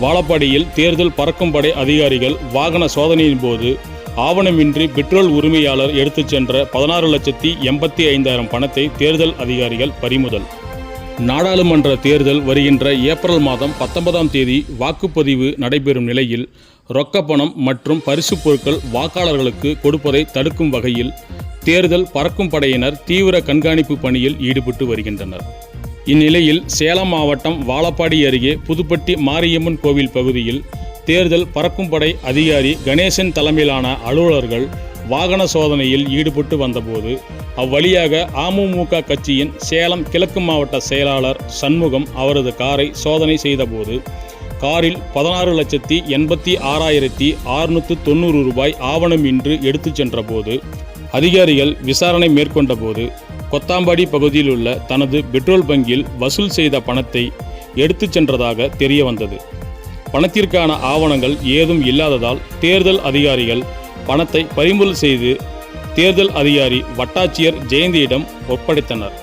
வாழப்பாடியில் தேர்தல் பறக்கும் படை அதிகாரிகள் வாகன சோதனையின் போது ஆவணமின்றி பெட்ரோல் உரிமையாளர் எடுத்துச் சென்ற பதினாறு லட்சத்தி எண்பத்தி ஐந்தாயிரம் பணத்தை தேர்தல் அதிகாரிகள் பறிமுதல். நாடாளுமன்ற தேர்தல் வருகின்ற ஏப்ரல் மாதம் பத்தொன்பதாம் தேதி வாக்குப்பதிவு நடைபெறும் நிலையில் ரொக்கப்பணம் மற்றும் பரிசுப் பொருட்கள் வாக்காளர்களுக்கு கொடுப்பதை தடுக்கும் வகையில் தேர்தல் பறக்கும் படையினர் தீவிர கண்காணிப்பு பணியில் ஈடுபட்டு வருகின்றனர். இந்நிலையில் சேலம் மாவட்டம் வாழப்பாடி அருகே புதுப்பட்டி மாரியம்மன் கோவில் பகுதியில் தேர்தல் பறக்கும் படை அதிகாரி கணேசன் தலைமையிலான அலுவலர்கள் வாகன சோதனையில் ஈடுபட்டு வந்தபோது அவ்வழியாக அமமுக கட்சியின் சேலம் கிழக்கு மாவட்ட செயலாளர் சண்முகம் அவரது காரை சோதனை செய்தபோது காரில் பதினாறு லட்சத்தி எண்பத்தி ஆறாயிரத்தி அறுநூற்று தொண்ணூறு ரூபாய் ஆவணம் இன்று எடுத்துச் சென்றபோது அதிகாரிகள் விசாரணை மேற்கொண்டபோது கொத்தாம்பாடி பகுதியில் உள்ள தனது பெட்ரோல் பங்கில் வசூல் செய்த பணத்தை எடுத்துச் சென்றதாக தெரிய வந்தது. பணத்திற்கான ஆவணங்கள் ஏதும் இல்லாததால் தேர்தல் அதிகாரிகள் பணத்தை பறிமுதல் செய்து தேர்தல் அதிகாரி வட்டாட்சியர் ஜெயந்தியிடம் ஒப்படைத்தனர்.